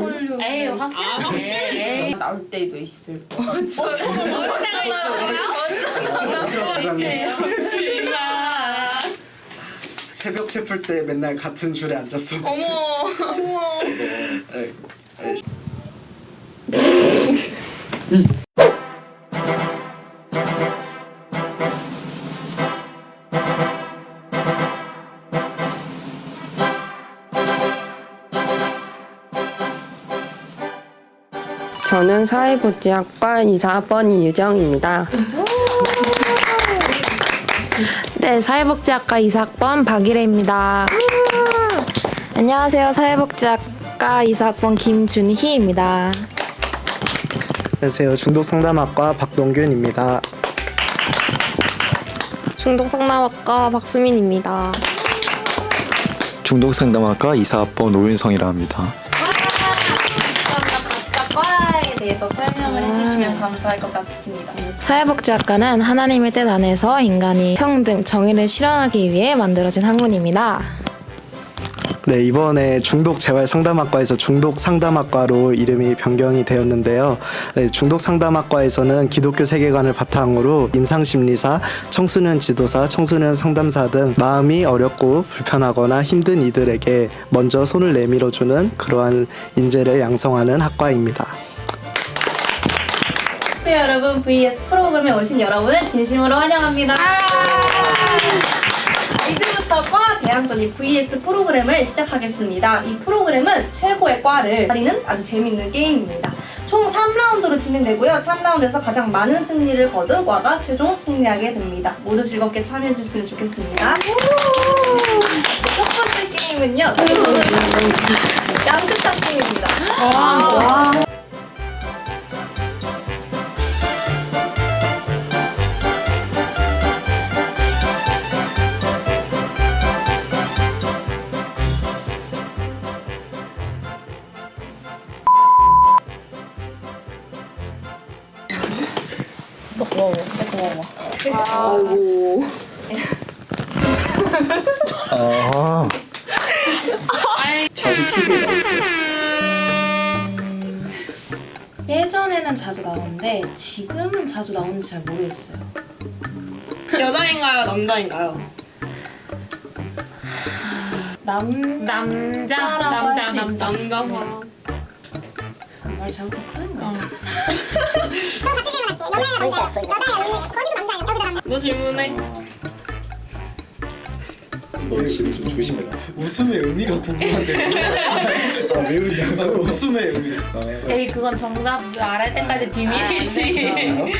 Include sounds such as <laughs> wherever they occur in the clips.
걸려. 에이 확실히. 아, 확실히? 에이. 나올 때도 있을 거. 새벽 체풀때 맨날 같은 줄에 앉았어. 어머. 네. 저는 사회복지학과 이사학번 이유정입니다. 네, 사회복지학과 이사학번 박일혜입니다. 안녕하세요. 사회복지학과 이사학번 김준희입니다. 안녕하세요. 중독 상담학과 박동균입니다. 중독상담학과 박수민입니다. 중독상담학과 이사학번 오윤성이라 합니다. 대해서 설명을 해주시면 감사할 것 같습니다. 사회복지학과는 하나님의 뜻 안에서 인간이 평등, 정의를 실현하기 위해 만들어진 학문입니다. 네, 이번에 중독 재활 상담학과에서 중독 상담학과로 이름이 변경이 되었는데요. 네, 중독 상담학과에서는 기독교 세계관을 바탕으로 임상 심리사, 청소년 지도사, 청소년 상담사 등 마음이 어렵고 불편하거나 힘든 이들에게 먼저 손을 내밀어 주는 그러한 인재를 양성하는 학과입니다. 네, 여러분 VS 프로그램에 오신 여러분을 진심으로 환영합니다. 이제부터 과 대항전이 VS 프로그램을 시작하겠습니다. 이 프로그램은 최고의 과를 가리는 아주 재밌는 게임입니다. 총 3라운드로 진행되고요. 3라운드에서 가장 많은 승리를 거둔 과가 최종 승리하게 됩니다. 모두 즐겁게 참여해 주시면 좋겠습니다. 첫 번째 게임은요. 양세찬 게임입니다. 아, 자주 TV에 나오세요. 예전에는 자주 나오는데 지금은 자주 나오는지 잘 모르겠어요. 여자인가요? 남자인가요? 남 남자, 남자라고 할수 있다. 남자 사람. 말 잘못한 거야? 너 질문해. 너 지금 좀 조심해라. 웃음의 의미가 궁금한데. <laughs> 아, 왜 웃냐? 웃음의 의미. 에이 그건 정답 알할 때까지 비밀이지. <laughs>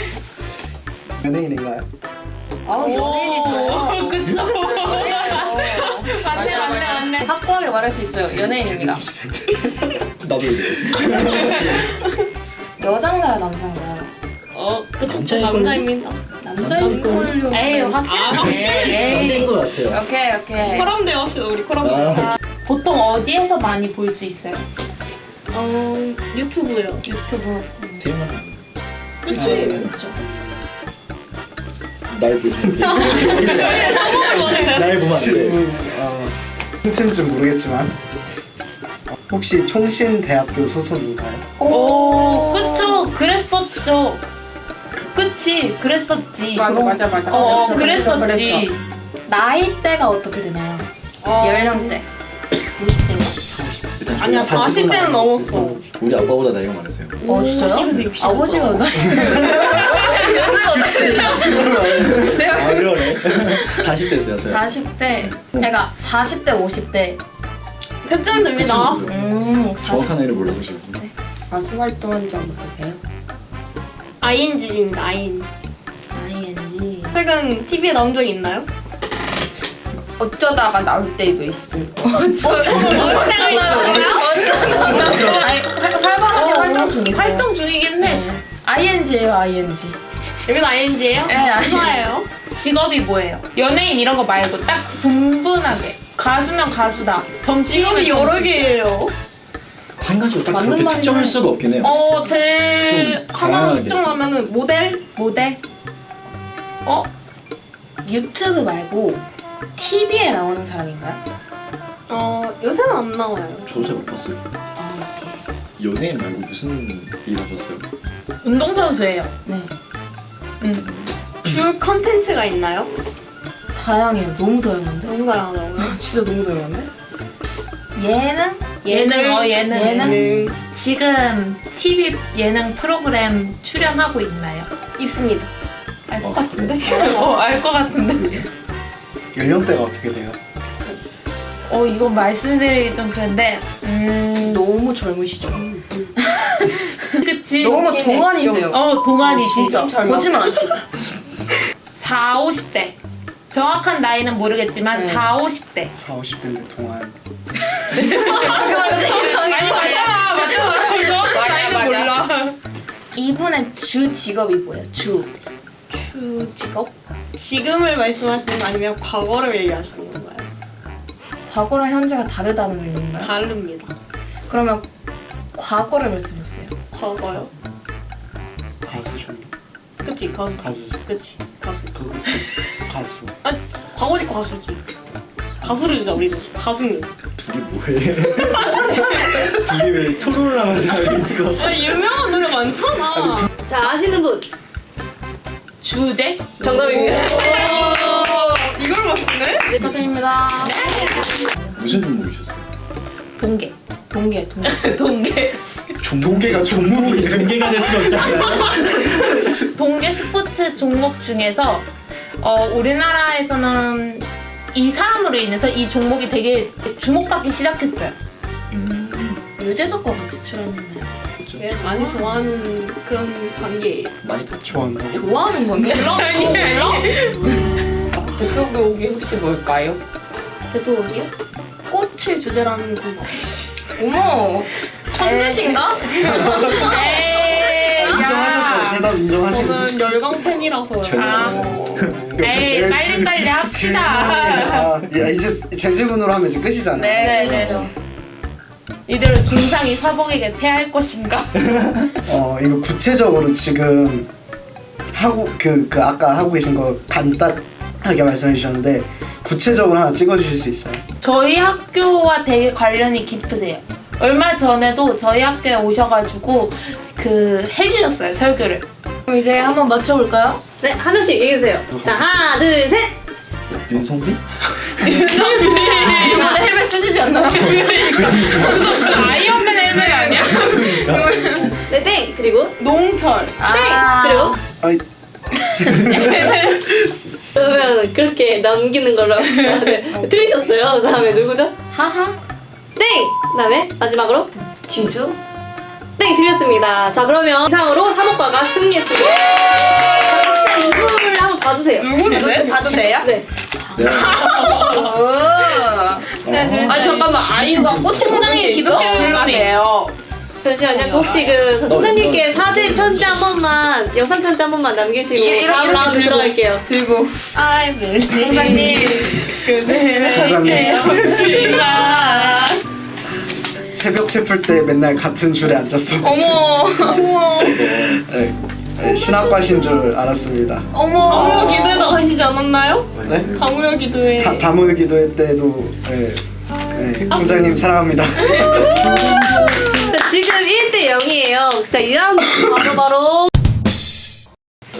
연예인인가요? 아우 연예인이죠. <laughs> 그쵸. 맞네 맞네 맞네. 확고하게 말할 수 있어요. 연예인입니다. 나도 이래. 여잔가요 남잔가요? 어, 그쪽 남자일 남자입니다. 남자인 걸로. 에이 확실히. 아, 확실히? 에이. 것 같아요. 오케이 오케이. 코럼 대화 합시다, 우리 코럼 대화. 보통 어디에서 많이 볼 수 있어요? 어, 유튜브요. 유튜브. 대만. 그치? 날 보지. 네. <laughs> 날 보면 안 돼. 지금 어, 힌트인지 모르겠지만 어, 혹시 총신대학교 소속인가요? 오, 그쵸. 그랬었죠. 그치, 그랬었지. 맞아 맞아 맞아. 어, 어, 그랬어, 그랬었지. 그랬어. 나이대가 어떻게 되나요? 연령대. 일단 아니야, 40 대는 넘었어. 우리 아빠보다 나이가 많으세요. 어, 진짜요? 아버지가 나이. 연세가 어떻게 되죠? 제가 아, 그러네. 40대세요, 저요. 40대. 그러니까 40대, 50대. 그쯤 됩니다. 음, 40. 정확한 나이를 몰라보시고. 가수 활동한 적 있으세요? ING입니다, ING. ING. 최근 TV에 나온 적 있나요? 어쩌다가 나올 때도 있을 거. 내가 있죠. 아니, 활- 활발하게 활동 중이세요. 활동 중이긴 해. ING예요, ING. 여기도 ING예요? 네, ING. 감사해요. 직업이 뭐예요? 연예인 이런 거 말고 딱 분분하게. 가수면 가수다. 점 직업이 여러 점. 개예요. 한 가지로 딱 맞는 그렇게 말이네. 특정할 수가 없긴 해요. 어, 제 좀 하나로 다양하게 특정하면은 모델? 모델? 어? 유튜브 말고 TV에 나오는 사람인가요? 어, 요새는 안 나와요. 저도 잘 못 봤어요. 아, 오케이. 연예인 말고 무슨 일 하셨어요? 운동선수예요. 네. 주 컨텐츠가 있나요? 다양해요. 너무 다양한데? 너무 다양하더라고요. <laughs> 진짜 너무 다양한데? 예능? 예능, 어, 예능. 예능 지금 TV 예능 프로그램 출연하고 있나요? 있습니다. 알 것 같은데? <laughs> 어, 알 것 같은데? 연령대가 어떻게 돼요? 어, 이건 말씀드리기 좀 그런데, 음, 너무 젊으시죠? <laughs> 그치? 너무 동안이세요. 어, 동안이지. 진짜. 거짓말 안 치고. <laughs> 4, 50대. 정확한 나이는 모르겠지만, 네. 4, 50대. 4, 50대인데 동안. 아니, 맞잖아, 맞잖아. 정확한 나이는. 몰라. 이분의 주 직업이 뭐예요? 주. 주 직업? 지금을 말씀하시는 거 아니면 과거를 얘기하시는 건가요? 과거랑 현재가 다르다는 의미인가요? 다릅니다. 그러면 과거를 말씀해주세요. 과거요? 가수죠. 그치 가수. 가수지. 그치 가수. 그 가수. 아 과거니까 가수지. 가수를 주자 우리도 가수는. 둘이 뭐해? <laughs> 둘이 왜 토론을 하면서 하고 있어? 아 유명한 노래 많잖아. 자 아시는 분 주제? 정답입니다. 이걸 맞추네? 축하드립니다. 무슨 종목이셨어요? 동계. 동계, 동계. <laughs> 동계. 종목계가 종목이 <laughs> 동계가 될 수가 없잖아요. 동계 스포츠 종목 중에서 어, 우리나라에서는 이 사람으로 인해서 이 종목이 되게 주목받기 시작했어요. 유재석 과 같이 출연했나요? 예, 많이 좋아하는 그런 관계예요. 많이. 좋아한다고? 좋아하는 건데? 대표곡이 혹시 뭘까요? 대표곡이요? 꽃을 주제라는 건 어머, 천재신가? <laughs> 에이, 인정하셨어요. 야. 대답 인정하시고. 저는 열광 팬이라서요. 아, 에이, 빨리빨리 합시다. 아, 야 이제 제 질문으로 하면 이제 끝이잖아요. 네, 네. 이대로 중상이 사복에게 패할 것인가? <laughs> 어 이거 구체적으로 지금 하고 그 그 아까 하고 계신 거 간단하게 말씀해 주셨는데 구체적으로 하나 찍어 주실 수 있어요? 저희 학교와 되게 관련이 깊으세요. 얼마 전에도 저희 학교에 오셔가지고 그 해주셨어요 설교를. 그럼 이제 한번 맞춰볼까요? 네 한 명씩 얘기해주세요. 자 하나 둘 셋. 윤성빈? 이번에 헬멧 쓰시지 않나요? <laughs> 그거 그 아이언맨 헬멧 아니야? 네 땡. 그리고 농철. 아, 그리고 아이 <laughs> 그러면 그렇게 남기는 걸로 합시다. 네. 틀리셨어요. 그 다음에 누구죠? 하하. 땡. 그 다음에 마지막으로 지수. 땡 드렸습니다. 자 그러면 이상으로 3호과가 승리했습니다. 자, 이분을 한번 봐주세요. 누군데? 봐도 돼요? 네. 아니 잠깐만 아이유가 꽃총장에 있어? 기독교인가네요. 잠시만요. 혹시 그 선생님께 사죄 편지 한 번만 영상 편지 한 번만 남기시고 이- 이렇게 다음 라운드 들고. 들어갈게요. 들고. 아이 멜리. 총장님 사장님 지마. 새벽 채플 때 맨날 같은 줄에 앉았어. 어머. 네, 네, 신학과신 줄 알았습니다. 어머. 강우여 기도회도 가시지 않았나요? 네? 강우여 기도회. 다, 다물 기도회 때도 네, 네, 총장님 사랑합니다. 자 지금 1대 0이에요. 자 2라운드 바로 바로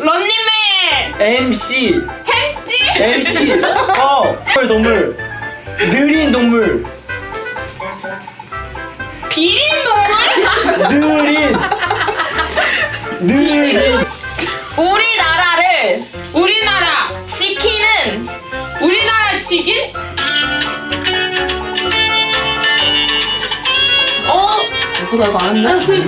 런닝맨. MC MC 어 동물 동물 느린 동물 느린 느린 우리나라를 우리나라 지키는 우리나라 지킨? 어? 어, 나 이거 아는데?